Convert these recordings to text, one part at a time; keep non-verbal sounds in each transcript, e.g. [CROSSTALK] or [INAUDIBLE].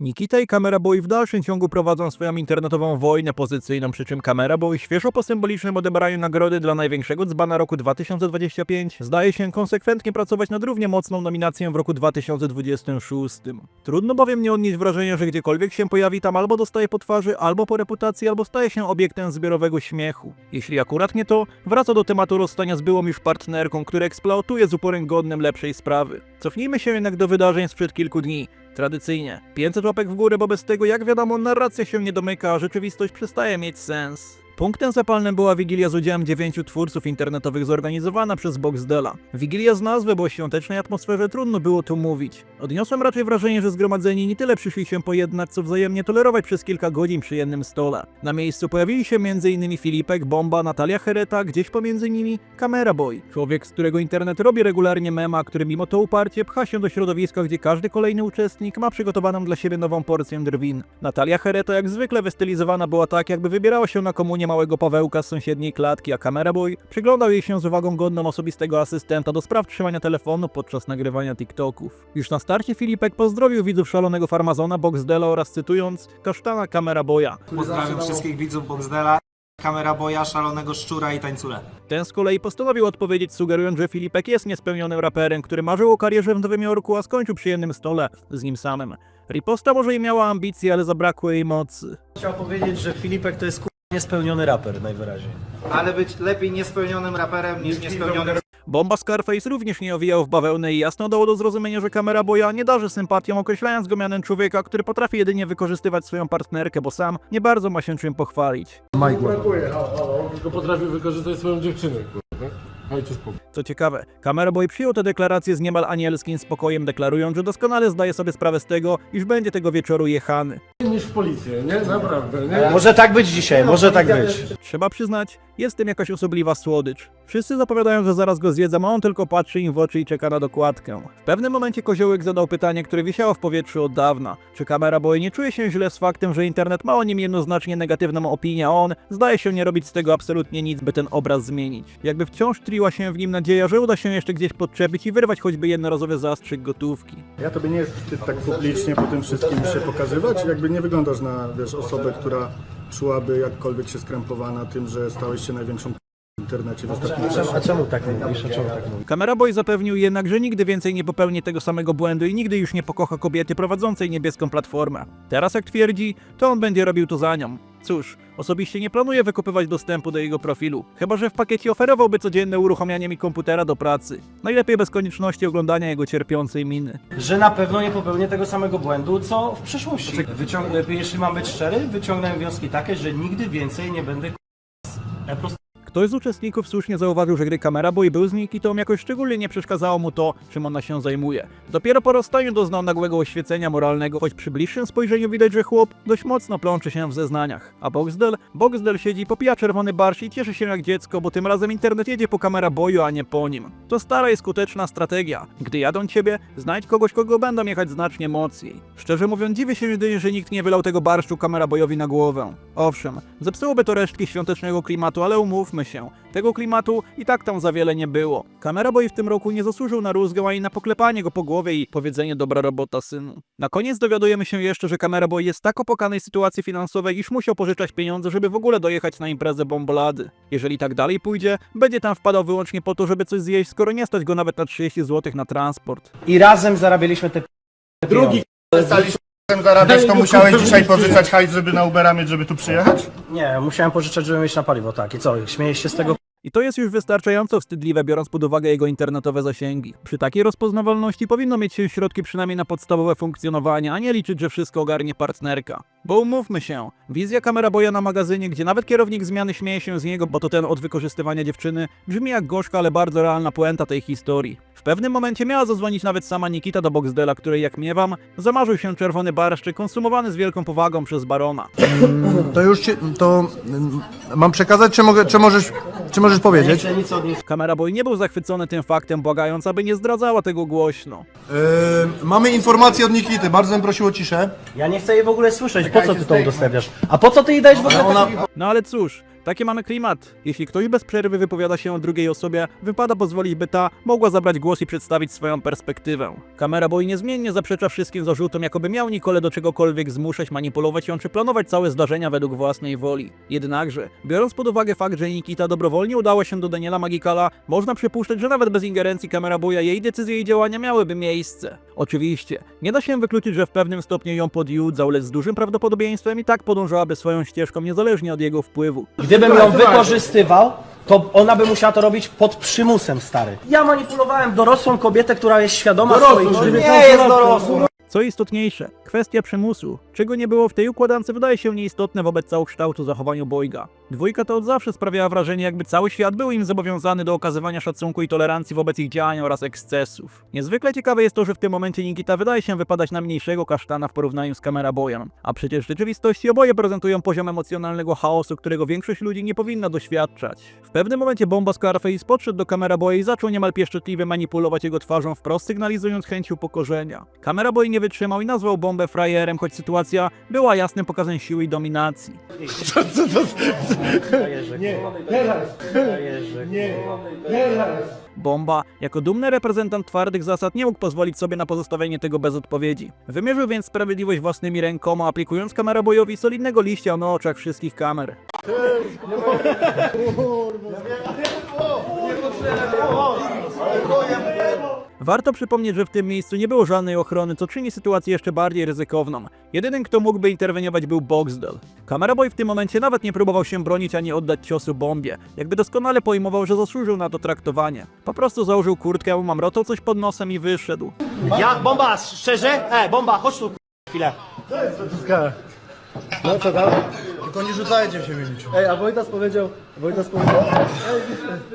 Nikita i Camera Boy w dalszym ciągu prowadzą swoją internetową wojnę pozycyjną, przy czym Camera Boy świeżo po symbolicznym odebraniu nagrody dla największego dzbana roku 2025 zdaje się konsekwentnie pracować nad równie mocną nominacją w roku 2026. Trudno bowiem nie odnieść wrażenia, że gdziekolwiek się pojawi tam albo dostaje po twarzy, albo po reputacji, albo staje się obiektem zbiorowego śmiechu. Jeśli akurat nie to, wraca do tematu rozstania z byłą już partnerką, który eksploatuje z uporem godnym lepszej sprawy. Cofnijmy się jednak do wydarzeń sprzed kilku dni. Tradycyjnie. 500 łapek w górę, bo bez tego, jak wiadomo, narracja się nie domyka, a rzeczywistość przestaje mieć sens. Punktem zapalnym była wigilia z udziałem dziewięciu twórców internetowych zorganizowana przez Boxdela. Wigilia z nazwy, bo o świątecznej atmosferze trudno było tu mówić. Odniosłem raczej wrażenie, że zgromadzeni nie tyle przyszli się pojednać, co wzajemnie tolerować przez kilka godzin przy jednym stole. Na miejscu pojawili się m.in. Filipek, Bomba, Natalia Hereta, gdzieś pomiędzy nimi Camera Boy. Człowiek, z którego internet robi regularnie mema, który mimo to uparcie pcha się do środowiska, gdzie każdy kolejny uczestnik ma przygotowaną dla siebie nową porcję drwin. Natalia Hereta jak zwykle wystylizowana była tak, jakby wybierała się na komunię małego Pawełka z sąsiedniej klatki, a Camera Boy przyglądał jej się z uwagą godną osobistego asystenta do spraw trzymania telefonu podczas nagrywania TikToków. Już na starcie Filipek pozdrowił widzów szalonego farmazona Boxdela oraz cytując kasztana Camera Boya. Pozdrawiam wszystkich widzów Boxdela, kamera boja, szalonego szczura i tańcula. Ten z kolei postanowił odpowiedzieć, sugerując, że Filipek jest niespełnionym raperem, który marzył o karierze w Nowym Jorku, a skończył przy jednym stole z nim samym. Riposta może i miała ambicje, ale zabrakło jej mocy. Chciał powiedzieć, że Filipek to jest. Niespełniony raper najwyraźniej. Ale być lepiej niespełnionym raperem niż niespełnionym Bomba Scarface również nie owijał w bawełnę i jasno dało do zrozumienia, że kamera boja nie darzy sympatią, określając go mianem człowieka, który potrafi jedynie wykorzystywać swoją partnerkę, bo sam nie bardzo ma się czym pochwalić. Tylko potrafię wykorzystać swoją dziewczynę, kurwa. Dajcie spokój. Co ciekawe, Camera Boy przyjął tę deklarację z niemal anielskim spokojem, deklarując, że doskonale zdaje sobie sprawę z tego, iż będzie tego wieczoru jechany. Niż w policję, nie? Naprawdę, nie? Może tak być dzisiaj, może tak być. Trzeba przyznać, jest w tym jakaś osobliwa słodycz. Wszyscy zapowiadają, że zaraz go zjedzą, a on tylko patrzy im w oczy i czeka na dokładkę. W pewnym momencie Koziołek zadał pytanie, które wisiało w powietrzu od dawna. Czy Camera Boy nie czuje się źle z faktem, że internet ma o nim jednoznacznie negatywną opinię, a on zdaje się nie robić z tego absolutnie nic, by ten obraz zmienić. Jakby wciąż tliła się w nim nadzieja, że uda się jeszcze gdzieś podczepić i wyrwać choćby jednorazowy zastrzyk gotówki. Ja tobie nie jest wstyd tak publicznie po tym wszystkim się pokazywać? Jakby nie wyglądasz na, wiesz, osobę, która czułaby jakkolwiek się skrępowana tym, że stałeś się największą internecie w ostatnim A czemu, czasie. a czemu tak mówisz? A czemu tak mówisz? Camera Boy zapewnił jednak, że nigdy więcej nie popełni tego samego błędu i nigdy już nie pokocha kobiety prowadzącej niebieską platformę. Teraz, jak twierdzi, to on będzie robił to za nią. Cóż, osobiście nie planuje wykupywać dostępu do jego profilu, chyba że w pakiecie oferowałby codzienne uruchamianie mi komputera do pracy. Najlepiej bez konieczności oglądania jego cierpiącej miny. Że na pewno nie popełnię tego samego błędu, co w przeszłości. Wyciąg... Jeśli mam być szczery, wyciągnąłem wnioski takie, że nigdy więcej nie będę k***a. po prostu Ktoś z uczestników słusznie zauważył, że gdy Camera Boy był z Nikitą, jakoś szczególnie nie przeszkadzało mu to, czym ona się zajmuje. Dopiero po rozstaniu doznał nagłego oświecenia moralnego, choć przy bliższym spojrzeniu widać, że chłop dość mocno plączy się w zeznaniach. A Boxdel? Boxdel siedzi, popija czerwony barsz i cieszy się jak dziecko, bo tym razem internet jedzie po Camera Boyu, a nie po nim. To stara i skuteczna strategia. Gdy jadą ciebie, znajdź kogoś, kogo będą jechać znacznie mocniej. Szczerze mówiąc, dziwię się jedynie, że nikt nie wylał tego barszczu Camera Boyowi na głowę. Owszem, zepsułoby to resztki świątecznego klimatu, ale umówmy się, tego klimatu i tak tam za wiele nie było. Kamera Boy w tym roku nie zasłużył na rózgę ani na poklepanie go po głowie i powiedzenie dobra robota synu. Na koniec dowiadujemy się jeszcze, że Kamera Boy jest tak opłakanej sytuacji finansowej, iż musiał pożyczać pieniądze, żeby w ogóle dojechać na imprezę bombolady. Jeżeli tak dalej pójdzie, będzie tam wpadał wyłącznie po to, żeby coś zjeść, skoro nie stać go nawet na 30 zł na transport. I razem zarabialiśmy te Drugi przestaliśmy zarabiać, to musiałeś dzisiaj pożyczać hajs, żeby na Ubera mieć, żeby tu przyjechać? Nie, musiałem pożyczać, żeby mieć na paliwo, tak. I co, śmiejesz się z tego? I to jest już wystarczająco wstydliwe, biorąc pod uwagę jego internetowe zasięgi. Przy takiej rozpoznawalności powinno mieć się środki przynajmniej na podstawowe funkcjonowanie, a nie liczyć, że wszystko ogarnie partnerka. Bo umówmy się, wizja kamera boja na magazynie, gdzie nawet kierownik zmiany śmieje się z niego, bo to ten od wykorzystywania dziewczyny, brzmi jak gorzka, ale bardzo realna puenta tej historii. W pewnym momencie miała zadzwonić nawet sama Nikita do Boxdela, której jak miewam, zamarzył się czerwony barszczyk konsumowany z wielką powagą przez barona. To już ci, to mm, mam przekazać, czy, mogę, czy, możesz, czy możesz Nie powiedzieć? chcę nic od nich. Kamera boy nie był zachwycony tym faktem, błagając, aby nie zdradzała tego głośno. Yy, mamy informację od Nikity, bardzo bym prosił o ciszę. Ja nie chcę jej w ogóle słyszeć. Po co ty to udostępniasz? A po co ty jej dajesz w ogóle ona- No ale cóż, Taki mamy klimat. Jeśli ktoś bez przerwy wypowiada się o drugiej osobie, wypada pozwolić, by ta mogła zabrać głos i przedstawić swoją perspektywę. Kamera Boy niezmiennie zaprzecza wszystkim zarzutom, jakoby miał Nicole do czegokolwiek zmuszać, manipulować ją czy planować całe zdarzenia według własnej woli. Jednakże, biorąc pod uwagę fakt, że Nikita dobrowolnie udała się do Daniela Magikala, można przypuszczać, że nawet bez ingerencji Kamera Boya jej decyzje i działania miałyby miejsce. Oczywiście, nie da się wykluczyć, że w pewnym stopniu ją podjudzał, lecz z dużym prawdopodobieństwem i tak podążałaby swoją ścieżką niezależnie od jego wpływu. Gdybym ją wykorzystywał, to ona by musiała to robić pod przymusem, stary. Ja manipulowałem dorosłą kobietę, która jest świadoma swoich czynów. Nie jest dorosły. Co istotniejsze, kwestia przymusu, czego nie było w tej układance, wydaje się nieistotne wobec całokształtu zachowaniu Boyga. Dwójka to od zawsze sprawiała wrażenie, jakby cały świat był im zobowiązany do okazywania szacunku i tolerancji wobec ich działań oraz ekscesów. Niezwykle ciekawe jest to, że w tym momencie Nikita wydaje się wypadać na mniejszego kasztana w porównaniu z Kamera Boyem, a przecież w rzeczywistości oboje prezentują poziom emocjonalnego chaosu, którego większość ludzi nie powinna doświadczać. W pewnym momencie bomba Scarface podszedł do Kamera Boya i zaczął niemal pieszczotliwie manipulować jego twarzą wprost, sygnalizując chęć upokorzenia. Kamera Boy nie wytrzymał i nazwał bombę frajerem, choć sytuacja była jasnym pokazem siły i dominacji. Bomba, jako dumny reprezentant twardych zasad, nie mógł pozwolić sobie na pozostawienie tego bez odpowiedzi. Wymierzył więc sprawiedliwość własnymi rękoma, aplikując kamera bojowi solidnego liścia na oczach wszystkich kamer. Warto przypomnieć, że w tym miejscu nie było żadnej ochrony, co czyni sytuację jeszcze bardziej ryzykowną. Jedynym, kto mógłby interweniować był Boxdel. Kamera Boy w tym momencie nawet nie próbował się bronić ani oddać ciosu bombie, jakby doskonale pojmował, że zasłużył na to traktowanie. Po prostu założył kurtkę, mamrotał coś pod nosem i wyszedł. Ja, bomba, szczerze? E, bomba, chodź tu, chwilę. No co tam? Tylko nie rzucajcie w siebie niczym. Ej, a Wojtas powiedział, Wojtas powiedział...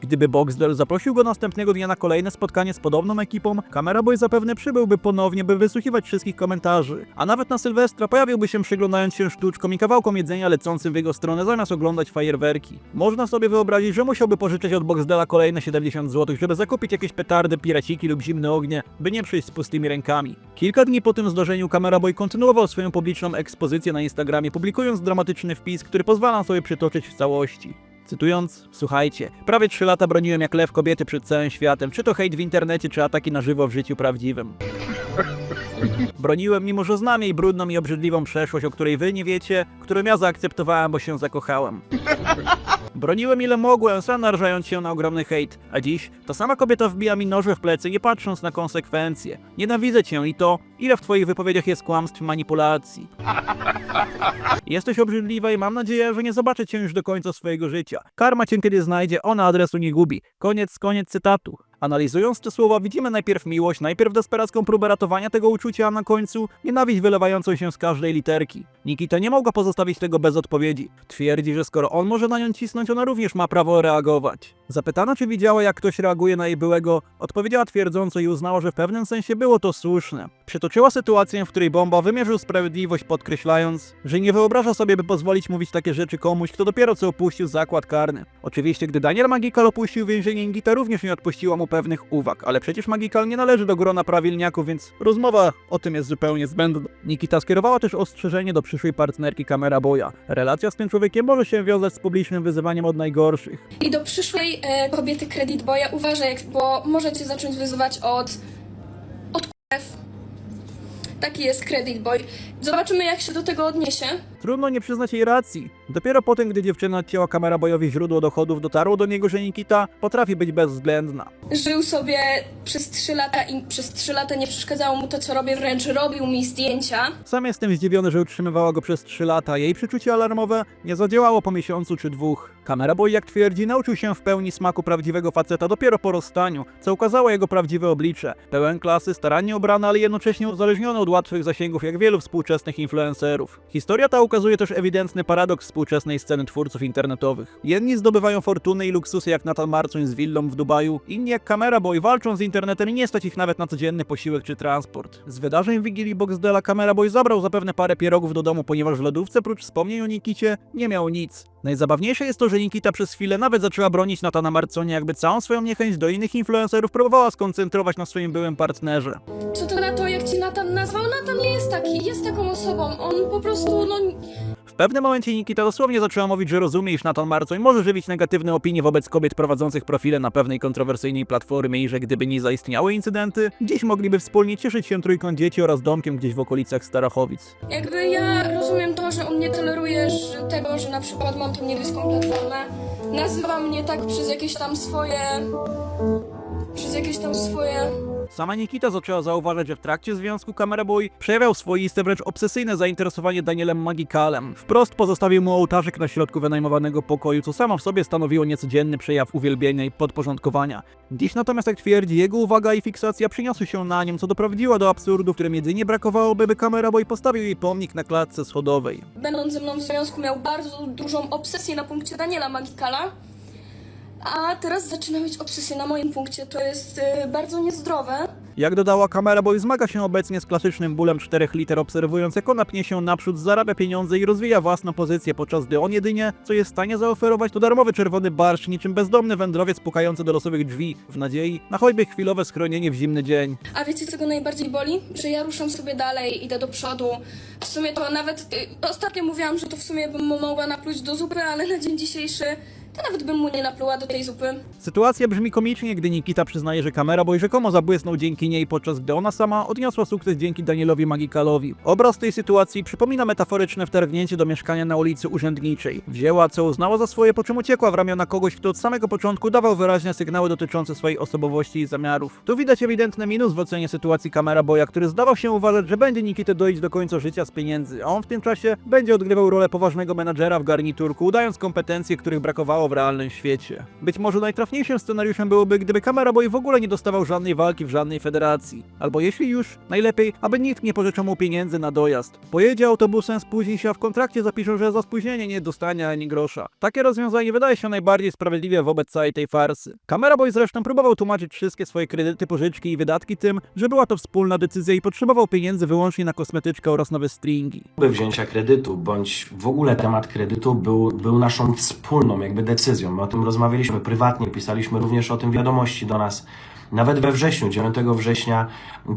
Gdyby Boxdel zaprosił go następnego dnia na kolejne spotkanie z podobną ekipą, Kamera Boy zapewne przybyłby ponownie, by wysłuchiwać wszystkich komentarzy. A nawet na Sylwestra pojawiłby się przyglądając się sztuczkom i kawałkom jedzenia lecącym w jego stronę zamiast oglądać fajerwerki. Można sobie wyobrazić, że musiałby pożyczyć od Boxdela kolejne 70 zł, żeby zakupić jakieś petardy, piraciki lub zimne ognie, by nie przyjść z pustymi rękami. Kilka dni po tym zdarzeniu Kamera Boy kontynuował swoją publiczną ekspozycję na Instagramie, publikując dramatyczny wpis, który pozwala sobie przytoczyć w całości. Cytując, słuchajcie, prawie 3 lata broniłem jak lew kobiety przed całym światem, czy to hejt w internecie, czy ataki na żywo w życiu prawdziwym. [LAUGHS] Broniłem, mimo że znam jej brudną i obrzydliwą przeszłość, o której wy nie wiecie, którą ja zaakceptowałem, bo się zakochałem. Broniłem ile mogłem, sam narażając się na ogromny hejt, a dziś ta sama kobieta wbija mi noże w plecy, nie patrząc na konsekwencje. Nienawidzę cię i to, ile w twoich wypowiedziach jest kłamstw i manipulacji. Jesteś obrzydliwa i mam nadzieję, że nie zobaczę cię już do końca swojego życia. Karma cię kiedy znajdzie, ona adresu nie gubi. Koniec, koniec cytatu. Analizując te słowa, widzimy najpierw miłość, najpierw desperacką próbę ratowania tego uczucia, a na końcu nienawiść wylewającą się z każdej literki. Nikita nie mogła pozostawić tego bez odpowiedzi. Twierdzi, że skoro on może na nią cisnąć, ona również ma prawo reagować. Zapytana, czy widziała, jak ktoś reaguje na jej byłego, odpowiedziała twierdząco i uznała, że w pewnym sensie było to słuszne. Przytoczyła sytuację, w której Bomba wymierzył sprawiedliwość, podkreślając, że nie wyobraża sobie, by pozwolić mówić takie rzeczy komuś, kto dopiero co opuścił zakład karny. Oczywiście, gdy Daniel Magikal opuścił więzienie, Nikita również nie odpuściła mu pewnych uwag, ale przecież Magikal nie należy do grona prawilniaków, więc rozmowa o tym jest zupełnie zbędna. Nikita skierowała też ostrzeżenie do przyszłej partnerki Kamera Boya. Relacja z tym człowiekiem może się wiązać z publicznym wyzywaniem od najgorszych. I do przyszłej e, kobiety Credit Boya uważaj, bo możecie zacząć wyzywać od... od k***ew. Taki jest Credit Boy. Zobaczymy, jak się do tego odniesie. Trudno nie przyznać jej racji. Dopiero po tym, gdy dziewczyna odcięła kamera bojowi źródło dochodów, dotarło do niego, że Nikita potrafi być bezwzględna. Żył sobie przez 3 lata i przez 3 lata nie przeszkadzało mu to, co robię, wręcz robił mi zdjęcia. Sam jestem zdziwiony, że utrzymywała go przez 3 lata. Jej przeczucie alarmowe nie zadziałało po miesiącu czy dwóch. Kamera boy, jak twierdzi, nauczył się w pełni smaku prawdziwego faceta dopiero po rozstaniu, co ukazało jego prawdziwe oblicze. Pełen klasy, starannie ubrany, ale jednocześnie uzależniony od łatwych zasięgów, jak wielu współczesnych influencerów. Historia ta ukazuje też ewidentny paradoks współczesnej sceny twórców internetowych. Jedni zdobywają fortuny i luksusy jak Nathan Marcoń z willą w Dubaju, inni jak Kamera Boy walczą z internetem i nie stać ich nawet na codzienny posiłek czy transport. Z wydarzeń Wigilii Boxdela Kamera Boy zabrał zapewne parę pierogów do domu, ponieważ w lodówce prócz wspomnień o Nikicie nie miał nic. Najzabawniejsze jest to, że Nikita przez chwilę nawet zaczęła bronić Natana Marconia, jakby całą swoją niechęć do innych influencerów próbowała skoncentrować na swoim byłym partnerze. Co to na to, jak ci Nathan nazwał? Nathan nie jest taki, jest taką osobą. On po prostu, no... W pewnym momencie Nikita dosłownie zaczęła mówić, że rozumie, iż Nathan Marcoń może żywić negatywne opinie wobec kobiet prowadzących profile na pewnej kontrowersyjnej platformie i że gdyby nie zaistniały incydenty, dziś mogliby wspólnie cieszyć się trójką dzieci oraz domkiem gdzieś w okolicach Starachowic. Jakby ja rozumiem to, że on nie toleruje tego, że na przykład mam tą niebieską platformę. Nazywa mnie tak przez jakieś tam swoje... Przez jakieś tam swoje... Sama Nikita zaczęła zauważać, że w trakcie związku Camera Boy przejawiał swoiste, wręcz obsesyjne zainteresowanie Danielem Magikalem. Wprost pozostawił mu ołtarzyk na środku wynajmowanego pokoju, co samo w sobie stanowiło niecodzienny przejaw uwielbienia i podporządkowania. Dziś natomiast, jak twierdzi, jego uwaga i fiksacja przyniosły się na nim, co doprowadziło do absurdu, w którym jedynie brakowało, by Camera Boy postawił jej pomnik na klatce schodowej. Będąc ze mną w związku miał bardzo dużą obsesję na punkcie Daniela Magikala. A teraz zaczyna mieć obsesję na moim punkcie. To jest y, bardzo niezdrowe. Jak dodała kamera, Boy zmaga się obecnie z klasycznym bólem czterech liter, obserwując jak ona pnie się naprzód, zarabia pieniądze i rozwija własną pozycję, podczas gdy on jedynie, co jest w stanie zaoferować, to darmowy czerwony barszcz, niczym bezdomny wędrowiec pukający do losowych drzwi, w nadziei na choćby chwilowe schronienie w zimny dzień. A wiecie, co go najbardziej boli? Że ja ruszam sobie dalej, idę do przodu. W sumie to nawet... Y, ostatnio mówiłam, że to w sumie bym mu mogła napluć do zupy, ale na dzień dzisiejszy nawet bym mu nie napluła do tej zupy. Sytuacja brzmi komicznie, gdy Nikita przyznaje, że kamera Boy rzekomo zabłysnął dzięki niej, podczas gdy ona sama odniosła sukces dzięki Danielowi Magikalowi. Obraz tej sytuacji przypomina metaforyczne wtargnięcie do mieszkania na ulicy Urzędniczej. Wzięła, co uznała za swoje, po czym uciekła w ramiona kogoś, kto od samego początku dawał wyraźne sygnały dotyczące swojej osobowości i zamiarów. Tu widać ewidentny minus w ocenie sytuacji kamera Boya, który zdawał się uważać, że będzie Nikitę dojść do końca życia z pieniędzy, a on w tym czasie będzie odgrywał rolę poważnego menadżera w garniturku, udając kompetencje, których brakowało w realnym świecie. Być może najtrafniejszym scenariuszem byłoby, gdyby kamera Boy w ogóle nie dostawał żadnej walki w żadnej federacji. Albo jeśli już, najlepiej, aby nikt nie pożyczył mu pieniędzy na dojazd. Pojedzie autobusem, spóźni się, a w kontrakcie zapiszą, że za spóźnienie nie dostanie ani grosza. Takie rozwiązanie wydaje się najbardziej sprawiedliwe wobec całej tej farsy. Kamera Boy zresztą próbował tłumaczyć wszystkie swoje kredyty, pożyczki i wydatki tym, że była to wspólna decyzja i potrzebował pieniędzy wyłącznie na kosmetyczkę oraz nowe stringi. wzięcia kredytu, bądź w ogóle temat kredytu był, był naszą wspólną jakby decyzją. My o tym rozmawialiśmy prywatnie, pisaliśmy również o tym wiadomości do nas. Nawet we wrześniu, 9 września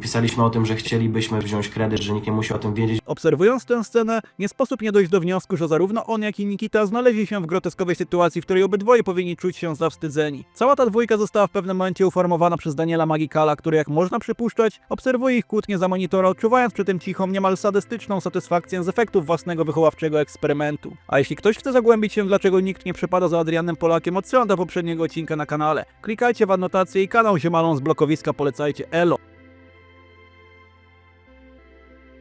pisaliśmy o tym, że chcielibyśmy wziąć kredyt, że nikt nie musi o tym wiedzieć. Obserwując tę scenę, nie sposób nie dojść do wniosku, że zarówno on, jak i Nikita znaleźli się w groteskowej sytuacji, w której obydwoje powinni czuć się zawstydzeni. Cała ta dwójka została w pewnym momencie uformowana przez Daniela Magikala, który, jak można przypuszczać, obserwuje ich kłótnie za monitora, odczuwając przy tym cichą, niemal sadystyczną satysfakcję z efektów własnego wychowawczego eksperymentu. A jeśli ktoś chce zagłębić się, dlaczego nikt nie przepada za Adrianem Polakiem, odsyłam do poprzedniego odcinka na kanale. Klikajcie w anotację i kanał Ziemalą z blokowiska polecajcie. Elo!